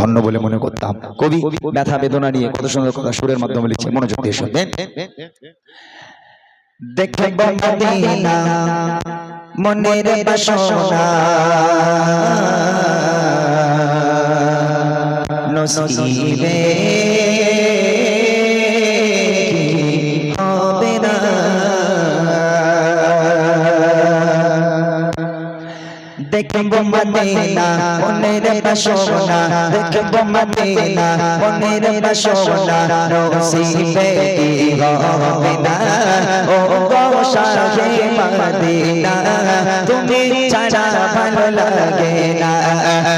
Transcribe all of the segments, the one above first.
ধন্য বলে মনে করতাম। কবি ব্যথা বেদনা নিয়ে কত সুন্দর কথা সুরের মাধ্যমে লিখছে, মনোযোগ দিয়ে শুনবেন। মনে দেখব মদিনা মনের বাসনা। দেখব মদিনা মনের বাসনা। নসিবে হবে না ও গো শাহে মদিনা তুমি ছাড়া ভালো লাগে না।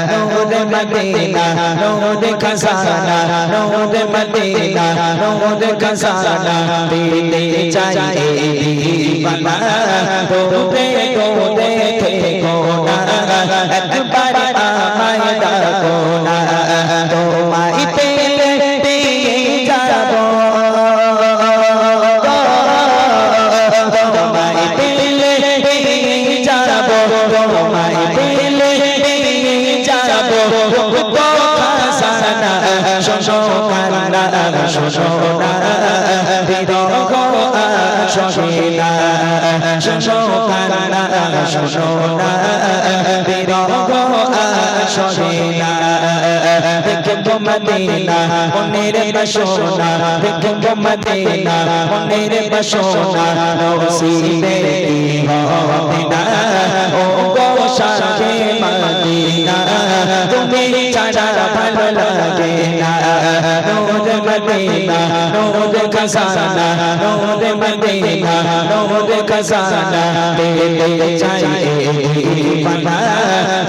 নূর মদিনা, নূর খজানা। নূর মদিনা, নূর খজানা। দিতে চাই দিবানা তোরে তোরে থেকো। না একবার আমায় ডাকো না তোমায় পেলে পেয়ে যাব তোমায় পেলে পেয়ে যাব তোমায় পেলে পেয়ে যাব তো খাসানা শোনো কান্না শোনো না বিরহ শোনা শোনো কান্না শোনো না মদিনা মনের বাসনা দেখব মদিনা মনের বাসনা নসিবে হবে না। ও গো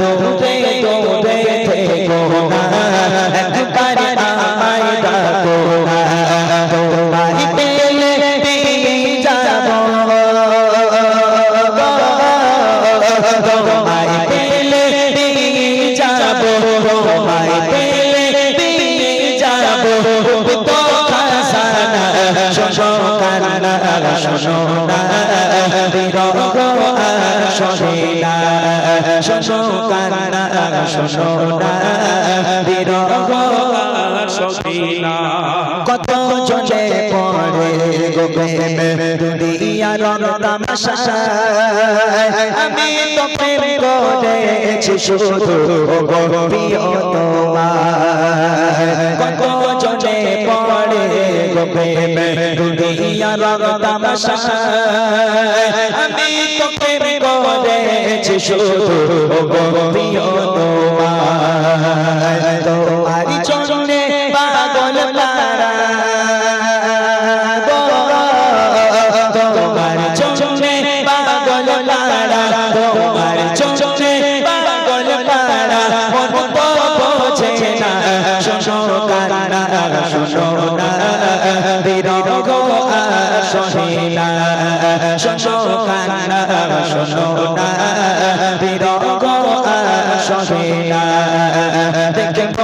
তোরে বিরহ শোনে কান্না শোনো না বিরহ কত জনে পড়ে গো প্রেমে দুনিয়ার তামাশা আমি তো প্রেম করেছি শুধু গো প্রিয় তোমার কত জনে পড়ে প্রেমে দুনিয়ার তামাশা। আমি তো প্রেম করেছি শুধু প্রিয় তোমার তোমারি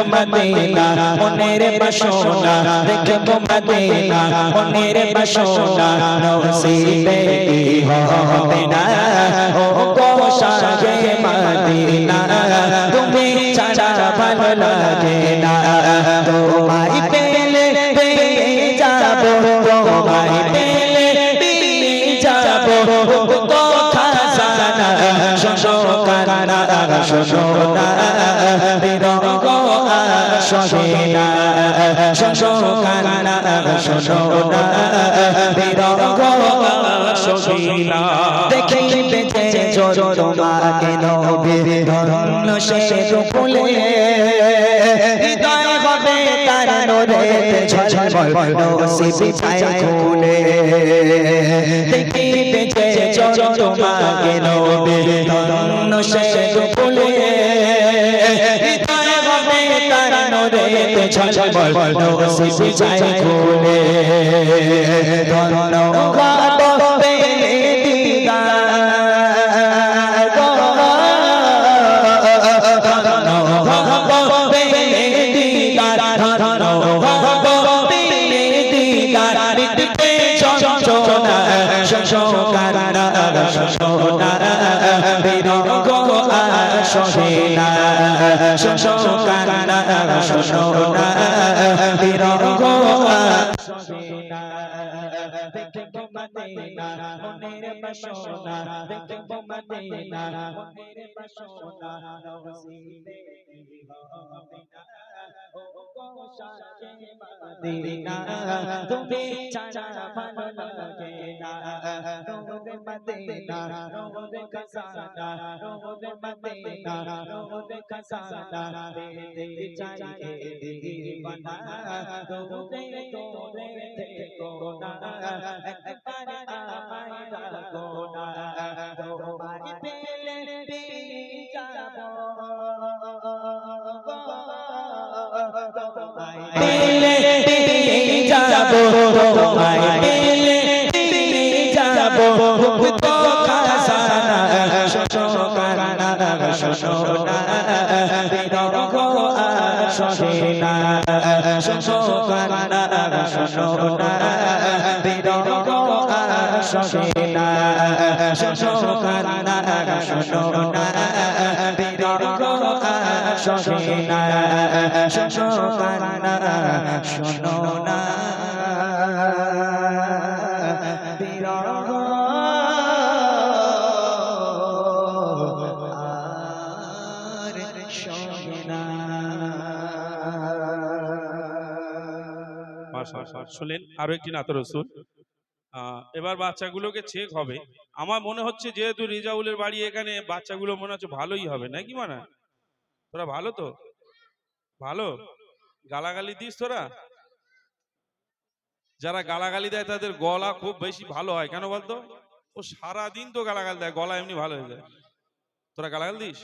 দেখব মদিনা মনের বাসনা। দেখব মদিনা মনের বাসনা। নসিবে হবে না। ও গো শোনো কান্না শোনো না বিরহ শোনে না দেখিবে জোর তোমাকে নবী ধন্য সে ফুলে হৃদয় হবে তার নোরে ঝলমল নসিব ছায় খুলে দেখিবে যে জোর তোমাকে নবী ধন্য সে ফুলে ঝলমল নসিব ছায় খুলে ধন্য হবে শোনা শোনো কান্না শোনো না বিরহ শোনা দেখো মদিনা মনের বাসনা দেখো মদিনা মনের বাসনা নসিবে হবে মদিনা তুমি ছাড়া ভালো লাগে না রোদে মদিনা রোদে খসানা রোদে মদিনা রোদে খসানা দেখতে চাই দিবানা রোদে তোরে দেখো না একবার আমায় রাখো না তোমায় পেলে পেয়ে যাব পেলে যাব তোমায়। পেলে যাব তো খাসানা শোনো কান্না, শোনো শোনো শোনো না। বিরহ আর সহে না। শোনো শোনো না। বিরহ আর সহে না, শোনো কান্না, শোনো না। বিরহ, আর একটি নাত রসুল। এবার বাচ্চাগুলোকে চেক হবে। আমার মনে হচ্ছে যেহেতু রিজাউলের বাড়ি এখানে, বাচ্চাগুলো মনে হচ্ছে ভালোই হবে, নাকি মানে? তোরা ভালো তো? ভালো? গালাগালি দিস তোরা? যারা গালাগালি দেয় তাদের গলা খুব বেশি ভালো হয়, কেন বলতো? ও সারাদিন তো গালাগাল দেয়, গলা এমনি ভালো হয়ে যায়। তোরা গালাগাল দিস?